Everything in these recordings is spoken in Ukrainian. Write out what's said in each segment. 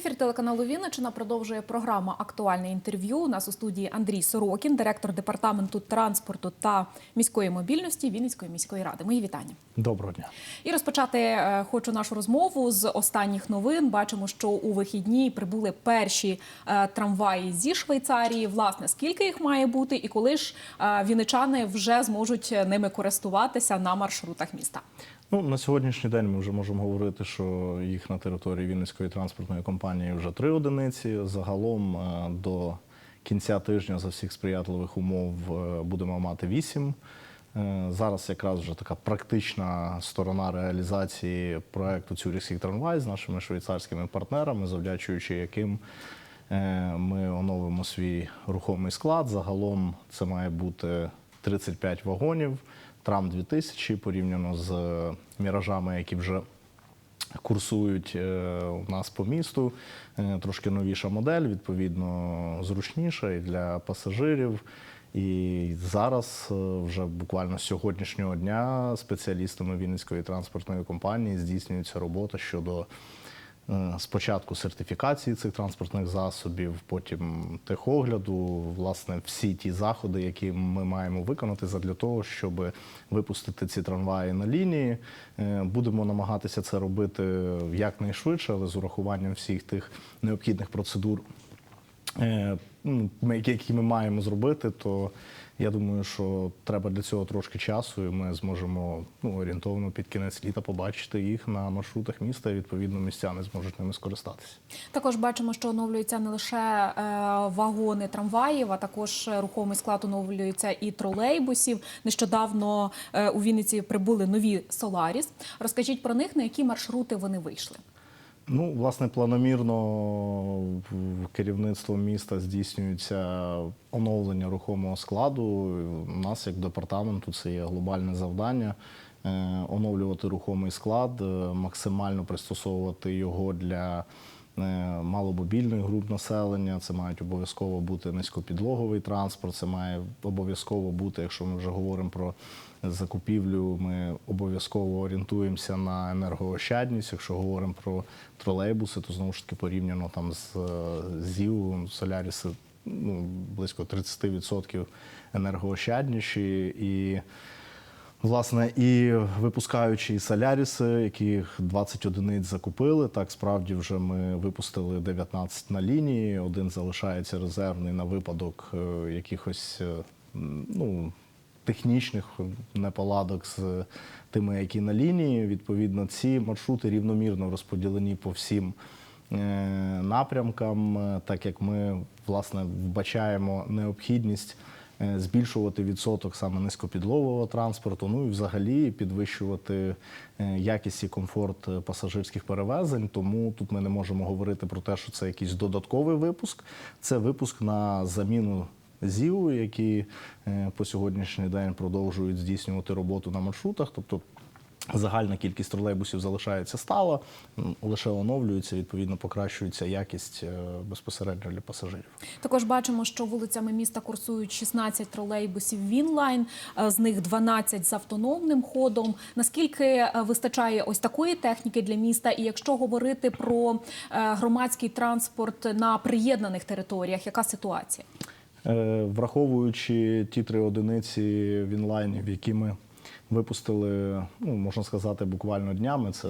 Ефір телеканалу Вінниччина продовжує програма Актуальне інтерв'ю. У нас у студії Андрій Сорокін, директор департаменту транспорту та міської мобільності Вінницької міської ради. Мої вітання. Доброго дня. І розпочати е, хочу нашу розмову з останніх новин. Бачимо, що у вихідні прибули перші е, трамваї зі Швейцарії. Власне, скільки їх має бути, і коли ж е, вінничани вже зможуть ними користуватися на маршрутах міста? Ну на сьогоднішній день ми вже можемо говорити, що їх на території Вінницької транспортної компанії вже три одиниці. Загалом е, до кінця тижня за всіх сприятливих умов е, будемо мати вісім. Е, Зараз якраз вже така практична сторона реалізації проекту Цюрихський трамвай з нашими швейцарськими партнерами, завдячуючи яким ми оновимо свій рухомий склад. Загалом це має бути 35 вагонів. Трам 2000 порівняно з міражами, які вже курсують е, у нас по місту. Е, Трошки новіша модель, відповідно, зручніша і для пасажирів. І зараз е, вже буквально з сьогоднішнього дня спеціалістами Вінницької транспортної компанії здійснюється робота щодо е, спочатку сертифікації цих транспортних засобів, потім техогляду, власне, всі ті заходи, які ми маємо виконати для того, щоб випустити ці трамваї на лінії. Е, Будемо намагатися це робити якнайшвидше, але з урахуванням всіх тих необхідних процедур, е, ну, які ми маємо зробити, то я думаю, що треба для цього трошки часу, і ми зможемо ну, орієнтовно під кінець літа побачити їх на маршрутах міста, і відповідно містяни зможуть ними скористатися. Також бачимо, що оновлюються не лише е, вагони трамваїв, а також рухомий склад оновлюється і тролейбусів. Нещодавно е, у Вінниці прибули нові Соларіс. Розкажіть про них, на які маршрути вони вийшли. Ну, власне, планомірно в- керівництво міста здійснюється оновлення рухомого складу. У нас, як департаменту, це є глобальне завдання е, оновлювати рухомий склад, е, максимально пристосовувати його для маломобільних груп населення. Це мають обов'язково бути низькопідлоговий транспорт. Це має обов'язково бути, якщо ми вже говоримо про закупівлю, ми обов'язково орієнтуємося на енергоощадність. Якщо говоримо про тролейбуси, то знову ж таки порівняно там з ЗІУ, Соляріси ну, близько 30% енергоощадніші і. Власне, і випускаючи Соляріси, яких 20 одиниць закупили, так справді вже ми випустили 19 на лінії. Один залишається резервний на випадок е, якихось е, ну, технічних неполадок з тими, які на лінії. Відповідно, ці маршрути рівномірно розподілені по всім е, напрямкам, так як ми власне вбачаємо необхідність збільшувати відсоток саме низькопідлового транспорту, ну і взагалі підвищувати е, якість і комфорт е, пасажирських перевезень. Тому тут ми не можемо говорити про те, що це якийсь додатковий випуск. Це випуск на заміну. ЗІУ, які е, по сьогоднішній день продовжують здійснювати роботу на маршрутах, тобто Загальна кількість тролейбусів залишається стала, лише оновлюється, відповідно покращується якість е, безпосередньо для пасажирів. Також бачимо, що вулицями міста курсують 16 тролейбусів Вінлайн, е, з них 12 з автономним ходом. Наскільки е, вистачає ось такої техніки для міста? І якщо говорити про громадський транспорт на приєднаних територіях, яка ситуація? Враховуючи ті три одиниці в інлайнів, які ми випустили, ну можна сказати, буквально днями, це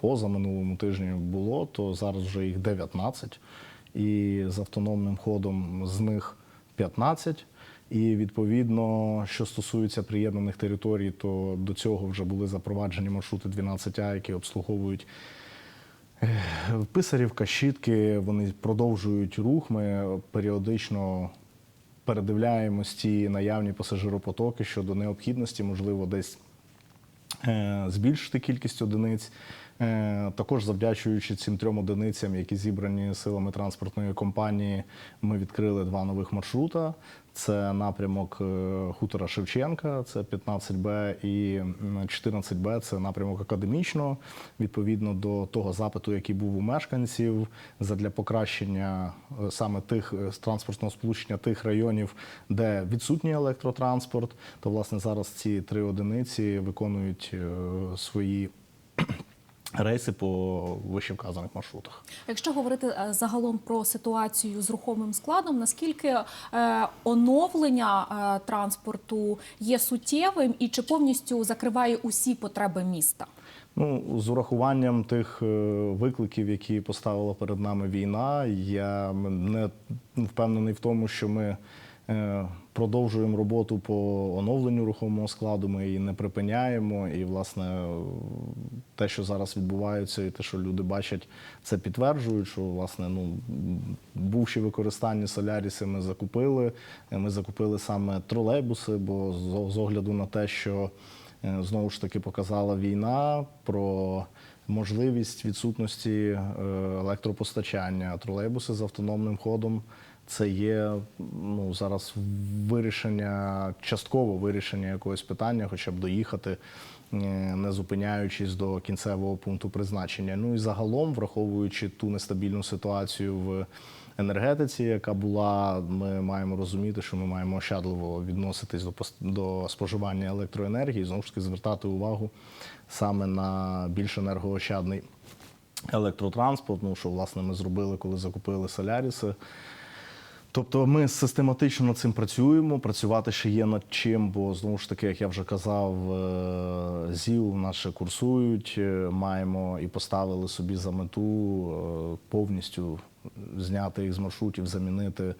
поза минулому тижні було, то зараз вже їх 19. І з автономним ходом з них 15. І відповідно, що стосується приєднаних територій, то до цього вже були запроваджені маршрути 12А, які обслуговують Писарівка, щітки, вони продовжують рух. Ми періодично передивляємось ті наявні пасажиропотоки щодо необхідності, можливо, десь е, збільшити кількість одиниць. Е, Також завдячуючи цим трьом одиницям, які зібрані силами транспортної компанії, ми відкрили два нових маршрута. Це напрямок е, хутора Шевченка, це 15Б, і 14Б це напрямок академічного. Відповідно до того запиту, який був у мешканців, задля покращення е, саме тих транспортного сполучення тих районів, де відсутній електротранспорт, то власне зараз ці три одиниці виконують свої рейси по вищевказаних маршрутах. Якщо говорити е, загалом про ситуацію з рухомим складом, наскільки е, оновлення е, транспорту є суттєвим і чи повністю закриває усі потреби міста? Ну, з урахуванням тих викликів, які поставила перед нами війна, я не впевнений в тому, що ми е, продовжуємо роботу по оновленню рухомого складу. Ми її не припиняємо. І, власне, те, що зараз відбувається, і те, що люди бачать, це підтверджують, що власне ну бувші використання соляріси ми закупили. Ми закупили саме тролейбуси, бо з з огляду на те, що е, знову ж таки показала війна про можливість відсутності е, електропостачання, тролейбуси з автономним ходом. Це є ну зараз вирішення, частково вирішення якогось питання, хоча б доїхати, е, не зупиняючись до кінцевого пункту призначення. Ну і загалом, враховуючи ту нестабільну ситуацію в енергетиці, яка була, ми маємо розуміти, що ми маємо ощадливо відноситись до до споживання електроенергії, знову ж таки звертати увагу саме на більш енергоощадний електротранспорт. Ну що власне ми зробили, коли закупили соляріси. Тобто ми систематично над цим працюємо. Працювати ще є над чим, бо знову ж таки, як я вже казав, е, ЗІЛ нас курсують. е, Маємо і поставили собі за мету е, повністю зняти їх з маршрутів, замінити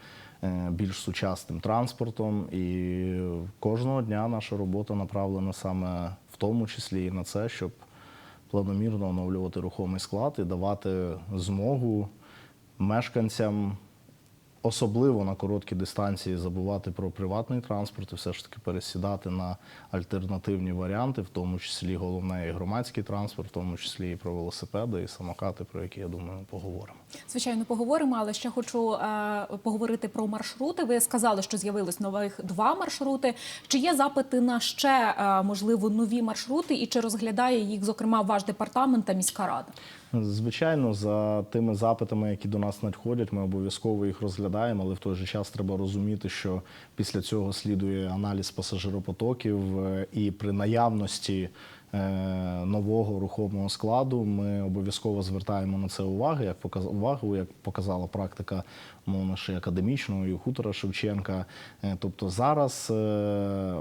більш сучасним транспортом. І кожного дня наша робота направлена саме в тому числі і на це, щоб планомірно оновлювати рухомий склад і давати змогу мешканцям особливо на короткі дистанції забувати про приватний транспорт і все ж таки пересідати на альтернативні варіанти, в тому числі головне і громадський транспорт, в тому числі і про велосипеди і самокати, про які я думаю, поговоримо. Звичайно, поговоримо, але ще хочу е, поговорити про маршрути. Ви сказали, що з'явилось нових два маршрути. Чи є запити на ще е, можливо нові маршрути, і чи розглядає їх, зокрема, ваш департамент та міська рада? Звичайно, за тими запитами, які до нас надходять, ми обов'язково їх розглядаємо, але в той же час треба розуміти, що після цього слідує аналіз пасажиропотоків, е, і при наявності нового рухомого складу ми обов'язково звертаємо на це увагу, як показ- увагу, як показала практика мовно академічного і хутора Шевченка. Е, Тобто зараз е,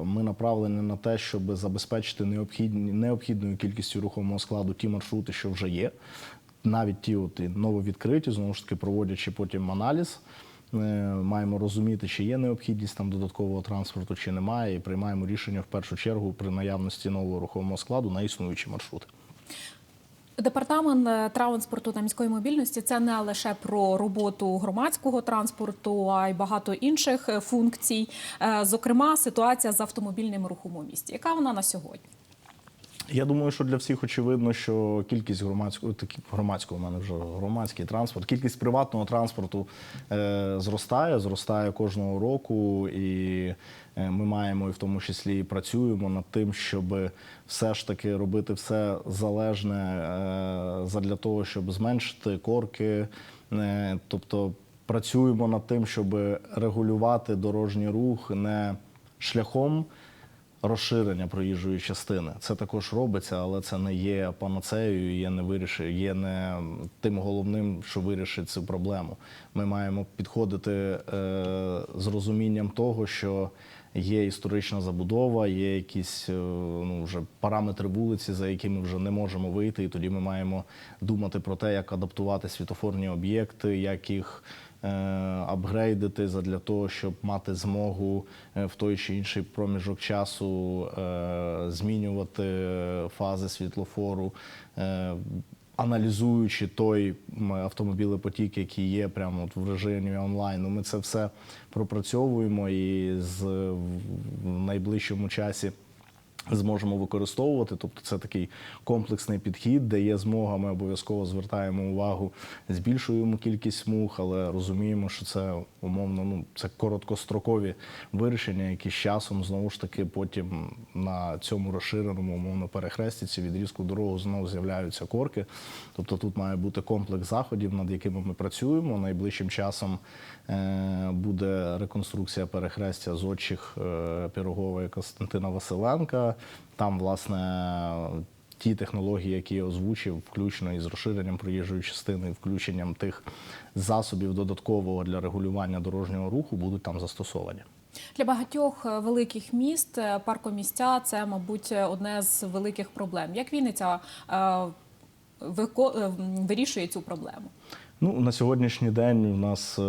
ми направлені на те, щоб забезпечити необхідною кількістю рухомого складу ті маршрути, що вже є. Навіть ті от нововідкриті, знову ж таки, проводячи потім аналіз, е, маємо розуміти, чи є необхідність там додаткового транспорту, чи немає, і приймаємо рішення в першу чергу при наявності нового рухомого складу на існуючі маршрути. Департамент е, транспорту та міської мобільності це не лише про роботу громадського транспорту, а й багато інших е, функцій. Е, Зокрема, ситуація з автомобільним рухом у місті. Яка вона на сьогодні? Я думаю, що для всіх очевидно, що кількість громадського громадського у мене вже громадський транспорт, кількість приватного транспорту е, зростає, зростає кожного року, і е, ми маємо і в тому числі і працюємо над тим, щоб все ж таки робити все залежне е, задля того, щоб зменшити корки, е, тобто працюємо над тим, щоб регулювати дорожній рух не шляхом розширення проїжджої частини. Це також робиться, але це не є панацеєю, є не вирішує, є не тим головним, що вирішить цю проблему. Ми маємо підходити е, з розумінням того, що є історична забудова, є якісь е, ну, вже параметри вулиці, за якими вже не можемо вийти, і тоді ми маємо думати про те, як адаптувати світофорні об'єкти, як їх апгрейдити задля того, щоб мати змогу е, в той чи інший проміжок часу е, змінювати фази світлофору. е, Аналізуючи той автомобілепотік, який є прямо от в режимі онлайн, ну, ми це все пропрацьовуємо і з, в найближчому часі зможемо використовувати. Тобто це такий комплексний підхід, де є змога. Ми обов'язково звертаємо увагу, збільшуємо кількість смуг, але розуміємо, що це умовно ну це короткострокові вирішення, які з часом знову ж таки потім на цьому розширеному умовно перехресті ці відрізку дорогу знову з'являються корки. Тобто тут має бути комплекс заходів, над якими ми працюємо. Найближчим часом е, буде реконструкція перехрестя з очих Пірогова і Костянтина Василенка. Там, власне, ті технології, які я озвучив, включно із розширенням проїжджої частини, включенням тих засобів додаткового для регулювання дорожнього руху, будуть там застосовані. Для багатьох е, великих міст е, паркомістя це, мабуть, е, одне з великих проблем. Як Вінниця вирішує цю проблему? Ну, на сьогоднішній день у нас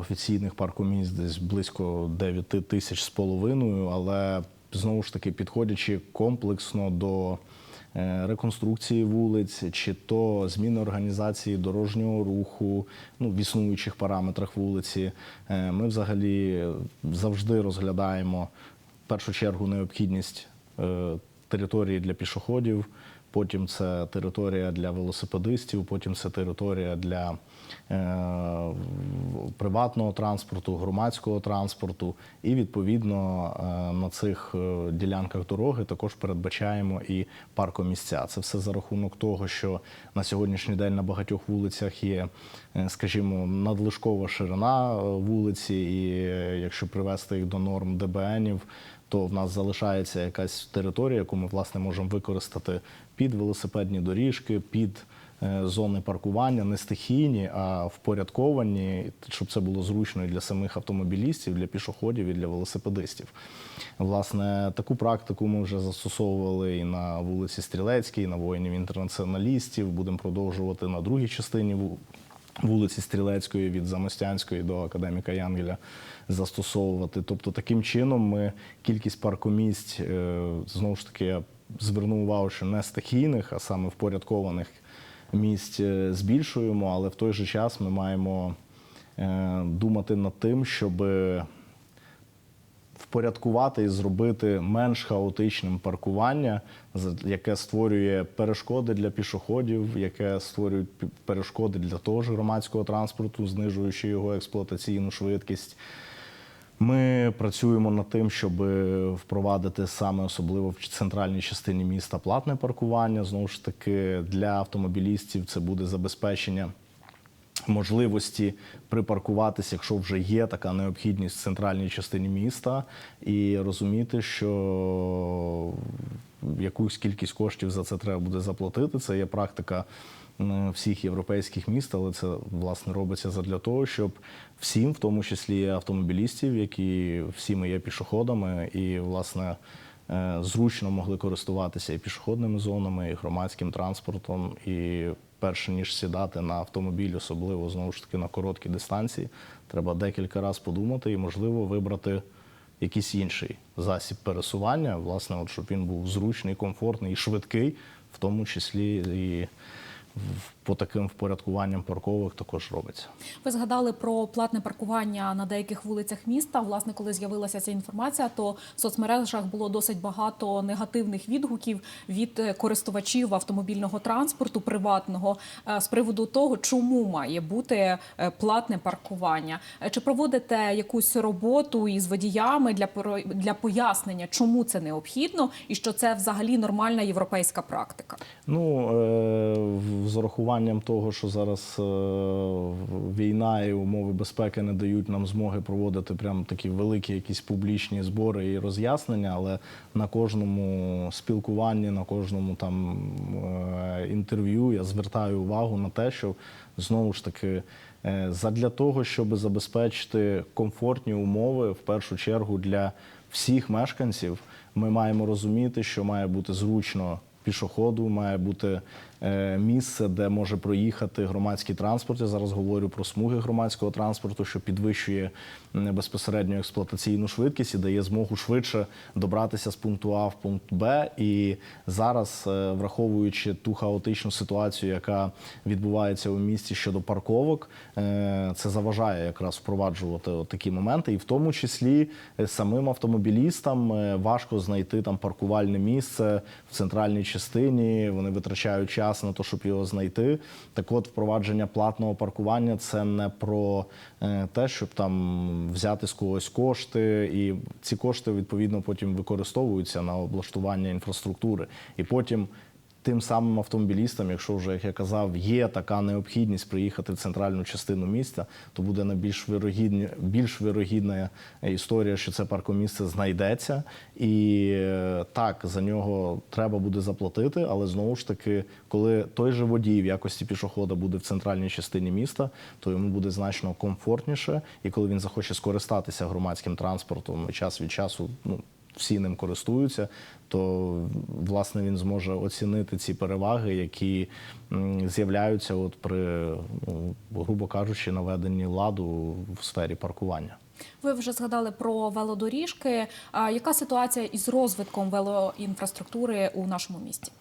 офіційних паркомісць десь близько 9 тисяч з половиною, але знову ж таки підходячи комплексно до е, реконструкції вулиць, чи то зміни організації дорожнього руху, ну, в існуючих параметрах вулиці, е, ми взагалі завжди розглядаємо в першу чергу необхідність е, території для пішоходів. Потім це територія для велосипедистів, потім це територія для е, приватного транспорту, громадського транспорту. І відповідно е, на цих е, ділянках дороги також передбачаємо і паркомісця. Це все за рахунок того, що на сьогоднішній день на багатьох вулицях є, е, скажімо, надлишкова ширина е, вулиці, і якщо привести їх до норм ДБНів, то в нас залишається якась територія, яку ми власне можемо використати під велосипедні доріжки, під е, зони паркування, не стихійні, а впорядковані, щоб це було зручно і для самих автомобілістів, для пішоходів і для велосипедистів. Власне, таку практику ми вже застосовували і на вулиці Стрілецькій, і на воїнів інтернаціоналістів. Будемо продовжувати на другій частині вулиці Стрілецької від Замостянської до академіка Янгеля застосовувати. Тобто, таким чином ми кількість паркомісць е, знову ж таки звернув увагу, що не стихійних, а саме впорядкованих місць е, збільшуємо, але в той же час ми маємо е, думати над тим, щоб впорядкувати і зробити менш хаотичним паркування, яке створює перешкоди для пішоходів, яке створює перешкоди для того ж громадського транспорту, знижуючи його експлуатаційну швидкість. Ми працюємо над тим, щоб впровадити саме особливо в центральній частині міста платне паркування. Знову ж таки, для автомобілістів це буде забезпечення можливості припаркуватися, якщо вже є така необхідність в центральній частині міста, і розуміти, що якусь кількість коштів за це треба буде заплатити. Це є практика всіх європейських міст, але це власне робиться задля того, щоб всім, в тому числі автомобілістів, які всі ми є пішоходами, і власне. е, Зручно могли користуватися і пішохідними зонами, і громадським транспортом, і перше ніж сідати на автомобіль, особливо знову ж таки на короткі дистанції, треба декілька разів подумати і, можливо, вибрати якийсь інший засіб пересування, власне, от, щоб він був зручний, комфортний і швидкий, в тому числі і в- по таким впорядкуванням парковок також робиться. Ви згадали про платне паркування на деяких вулицях міста. Власне, коли з'явилася ця інформація, то в соцмережах було досить багато негативних відгуків від е, користувачів автомобільного транспорту приватного е, з приводу того, чому має бути е, платне паркування. Чи проводите якусь роботу із водіями для для пояснення, чому це необхідно, і що це взагалі нормальна європейська практика? Ну, з урахуванням того, що зараз е, війна і умови безпеки не дають нам змоги проводити прям такі великі якісь публічні збори і роз'яснення, але на кожному спілкуванні, на кожному там е, інтерв'ю я звертаю увагу на те, що знову ж таки е, задля того, щоб забезпечити комфортні умови, в першу чергу для всіх мешканців, ми маємо розуміти, що має бути зручно пішоходу, має бути місце, де може проїхати громадський транспорт. Я зараз говорю про смуги громадського транспорту, що підвищує безпосередньо експлуатаційну швидкість і дає змогу швидше добратися з пункту А в пункт Б. І зараз, е, враховуючи ту хаотичну ситуацію, яка відбувається у місті щодо парковок, е, це заважає якраз впроваджувати такі моменти, і в тому числі е, самим автомобілістам е, важко знайти там паркувальне місце в центральній частині. Вони витрачають час на те, щоб його знайти. Так от, впровадження платного паркування це не про е, те, щоб там взяти з когось кошти, і ці кошти відповідно потім використовуються на облаштування інфраструктури. І потім тим самим автомобілістам, якщо вже, як я казав, є така необхідність приїхати в центральну частину міста, то буде найбільш вирогідні, більш вирогідна історія, що це паркомісце знайдеться. І е, так, за нього треба буде заплатити, але знову ж таки, коли той же водій в якості пішохода буде в центральній частині міста, то йому буде значно комфортніше. І коли він захоче скористатися громадським транспортом час від часу, ну всі ним користуються, то власне він зможе оцінити ці переваги, які з'являються от при, ну, грубо кажучи, наведенні ладу в сфері паркування. Ви вже згадали про велодоріжки. А яка ситуація із розвитком велоінфраструктури у нашому місті?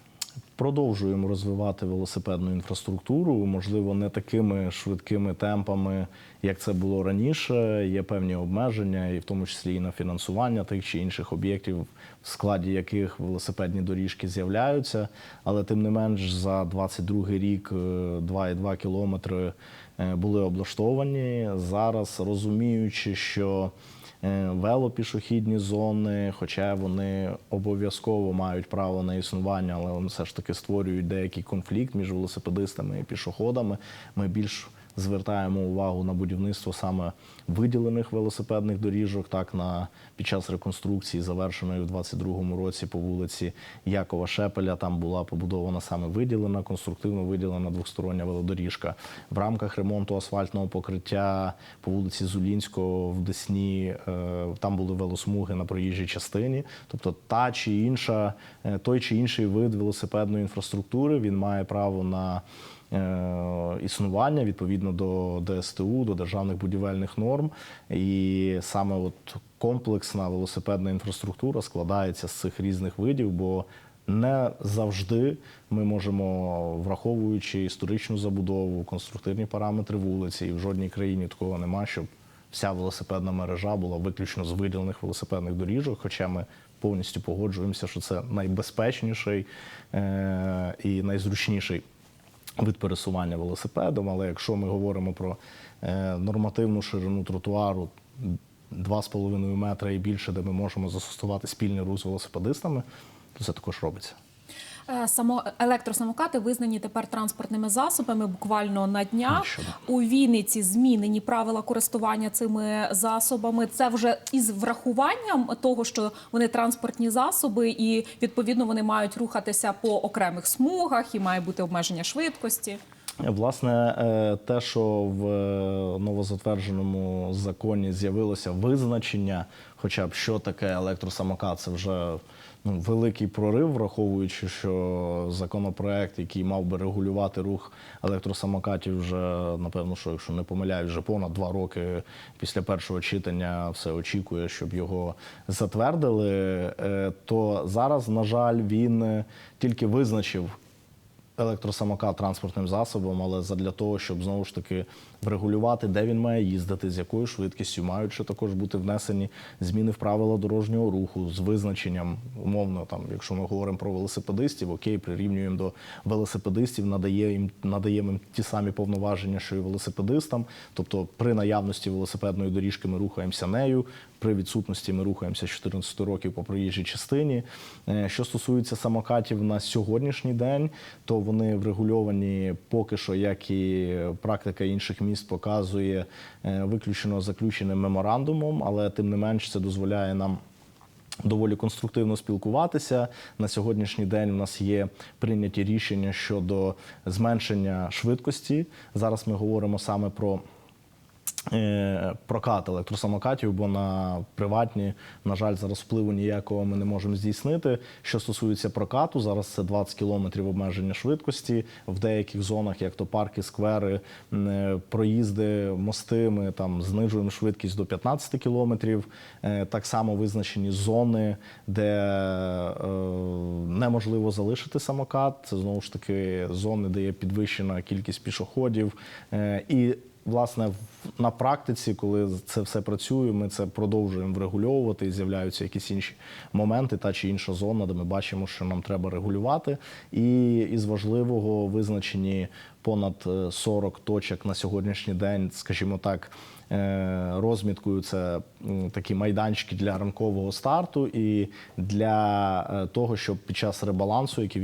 Продовжуємо розвивати велосипедну інфраструктуру, можливо, не такими швидкими темпами, як це було раніше. Є певні обмеження, і в тому числі і на фінансування тих чи інших об'єктів, в складі яких велосипедні доріжки з'являються. Але тим не менш, за 22 рік е, 2,2 кілометри е, були облаштовані. Зараз розуміючи, що е, велопішохідні зони, хоча вони обов'язково мають право на існування, але вони все ж таки створюють деякий конфлікт між велосипедистами і пішоходами. Ми більш звертаємо увагу на будівництво саме виділених велосипедних доріжок. Так на під час реконструкції, завершеної в 22-му році по вулиці Якова Шепеля, там була побудована саме виділена, конструктивно виділена двостороння велодоріжка. В рамках ремонту асфальтного покриття по вулиці Зулінського в Десні е, там були велосмуги на проїжджій частині. Тобто та чи інша, е, той чи інший вид велосипедної інфраструктури він має право на існування відповідно до ДСТУ, до державних будівельних норм. І саме от комплексна велосипедна інфраструктура складається з цих різних видів, бо не завжди ми можемо, враховуючи історичну забудову, конструктивні параметри вулиці, і в жодній країні такого нема, щоб вся велосипедна мережа була виключно з виділених велосипедних доріжок. Хоча ми повністю погоджуємося, що це найбезпечніший е- і найзручніший вид пересування велосипедом. Але якщо ми говоримо про е, нормативну ширину тротуару 2,5 метра і більше, де ми можемо застосувати спільний рух з велосипедистами, то це також робиться. Е, Само електросамокати визнані тепер транспортними засобами буквально на днях. У Вінниці змінені правила користування цими засобами. Це вже із врахуванням того, що вони транспортні засоби, і відповідно вони мають рухатися по окремих смугах, і має бути обмеження швидкості. Власне, е, те, що в е, новозатвердженому законі з'явилося визначення, хоча б що таке електросамокат, це вже ну, великий прорив, враховуючи, що законопроект, який мав би регулювати рух електросамокатів, вже напевно, що якщо не помиляюсь, вже понад два роки після першого читання все очікує, щоб його затвердили. Е, То зараз, на жаль, він е, тільки визначив електросамокат транспортним засобом, але задля того, щоб знову ж таки врегулювати, де він має їздити, з якою швидкістю, ще також бути внесені зміни в правила дорожнього руху з визначенням, умовно, там, якщо ми говоримо про велосипедистів, окей, прирівнюємо до велосипедистів, надає їм надаємо їм ті самі повноваження, що і велосипедистам. Тобто, при наявності велосипедної доріжки ми рухаємося нею. При відсутності ми рухаємося з 14 років по проїжджій частині. Е, Що стосується самокатів на сьогоднішній день, то вони врегульовані поки що, як і практика інших міст показує, е, виключено заключеним меморандумом, але тим не менш це дозволяє нам. Доволі конструктивно спілкуватися на сьогоднішній день. У нас є прийняті рішення щодо зменшення швидкості. Зараз ми говоримо саме про прокат електросамокатів, бо на приватні, на жаль, зараз впливу ніякого ми не можемо здійснити. Що стосується прокату, зараз це 20 кілометрів обмеження швидкості в деяких зонах, як то парки, сквери, е, проїзди, мости. Ми там знижуємо швидкість до 15 кілометрів. Е, Так само визначені зони, де е, неможливо залишити самокат. Це знову ж таки зони, де є підвищена кількість пішоходів. Е, І Власне, на практиці, коли це все працює, ми це продовжуємо врегульовувати і з'являються якісь інші моменти, та чи інша зона, де ми бачимо, що нам треба регулювати. І із важливого визначені понад е, 40 точок на сьогоднішній день, скажімо так, е, розміткою це такі майданчики для ранкового старту і для е, того, щоб під час ребалансу, який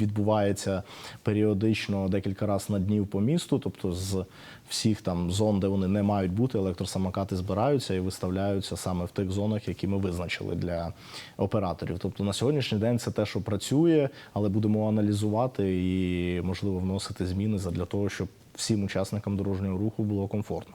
відбувається періодично декілька разів на днів по місту, тобто з всіх там зон, де вони не мають бути, електросамокати збираються і виставляються саме в тих зонах, які ми визначили для операторів. Тобто на сьогоднішній день це те, що працює, але будемо аналізувати і можливо вносити зміни для того, щоб всім учасникам дорожнього руху було комфортно.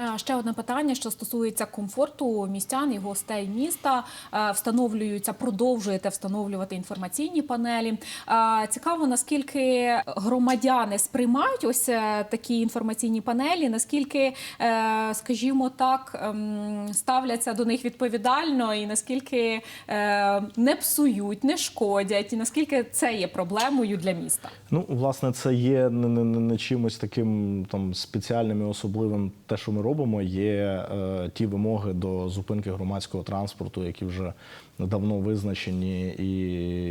Е, Ще одне питання, що стосується комфорту містян і гостей міста. Е, Встановлюються, продовжуєте встановлювати інформаційні панелі. Е, Цікаво, наскільки громадяни сприймають ось такі інформаційні панелі, наскільки, скажімо так, ем, ставляться до них відповідально, і наскільки не псують, не шкодять, і наскільки це є проблемою для міста. Ну, власне, це є не, не, не чимось таким там спеціальним і особливим. Те, що ми робимо, є е, ті вимоги до зупинки громадського транспорту, які вже давно визначені і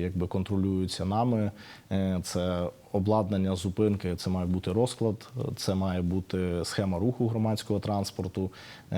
якби контролюються нами. Е, це обладнання зупинки, це має бути розклад, це має бути схема руху громадського транспорту. Е,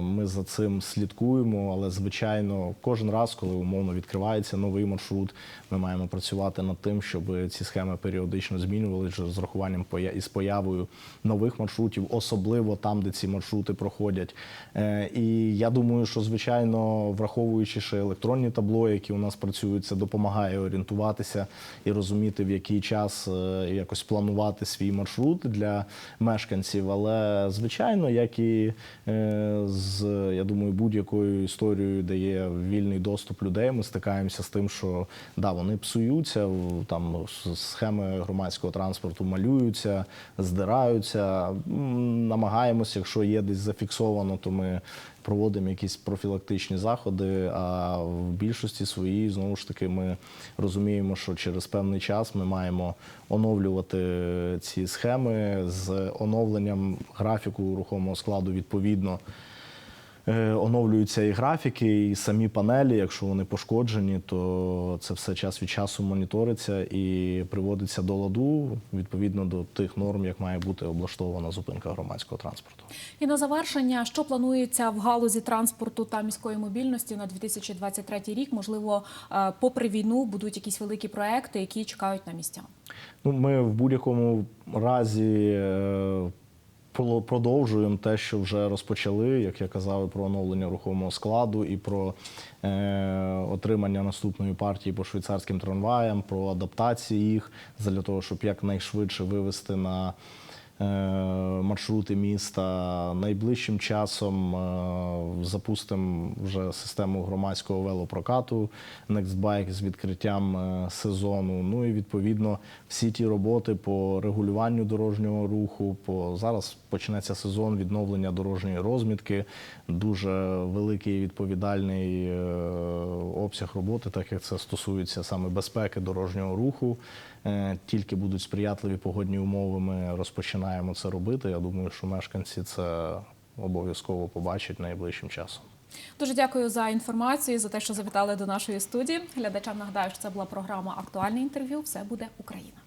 Ми за цим слідкуємо, але звичайно, кожен раз, коли умовно відкривається новий маршрут, ми маємо працювати над тим, щоб ці схеми періодично змінювалися з урахуванням поя- із появою нових маршрутів, особливо там, де ці маршрути проходять. Е, І я думаю, що звичайно, враховуючи ще електронні табло, які у нас працюють, це допомагає орієнтуватися і розуміти, в який час е, якось планувати свій маршрут для мешканців. Але звичайно, як і е, з я думаю, будь-якою історією, де є вільний доступ людей, ми стикаємося з тим, що да, вони псуються, там схеми громадського транспорту малюються, здираються. Намагаємося, якщо є десь зафіксовано, то ми проводимо якісь профілактичні заходи. А в більшості своїй знову ж таки ми розуміємо, що через певний час ми маємо оновлювати ці схеми з оновленням графіку рухомого складу відповідно. Е, Оновлюються і графіки, і самі панелі. Якщо вони пошкоджені, то це все час від часу моніториться і приводиться до ладу відповідно до тих норм, як має бути облаштована зупинка громадського транспорту. І на завершення, що планується в галузі транспорту та міської мобільності на 2023 рік? Можливо, е, попри війну будуть якісь великі проекти, які чекають на містян. Ну, ми в будь-якому разі е, продовжуємо те, що вже розпочали, як я казав, про оновлення рухомого складу і про е, отримання наступної партії по швейцарським трамваям, про адаптацію їх для того, щоб якнайшвидше вивести на маршрути міста. Найближчим часом е, запустимо вже систему громадського велопрокату Nextbike з відкриттям е, сезону. Ну і відповідно всі ті роботи по регулюванню дорожнього руху. По зараз почнеться сезон відновлення дорожньої розмітки. Дуже великий відповідальний е, обсяг роботи, так як це стосується саме безпеки дорожнього руху. Е, Тільки будуть сприятливі погодні умови, ми розпочинаємо це робити. Я думаю, що мешканці це обов'язково побачать найближчим часом. Дуже дякую за інформацію, за те, що завітали до нашої студії. Глядачам нагадаю, що це була програма Актуальне інтерв'ю. Все буде Україна.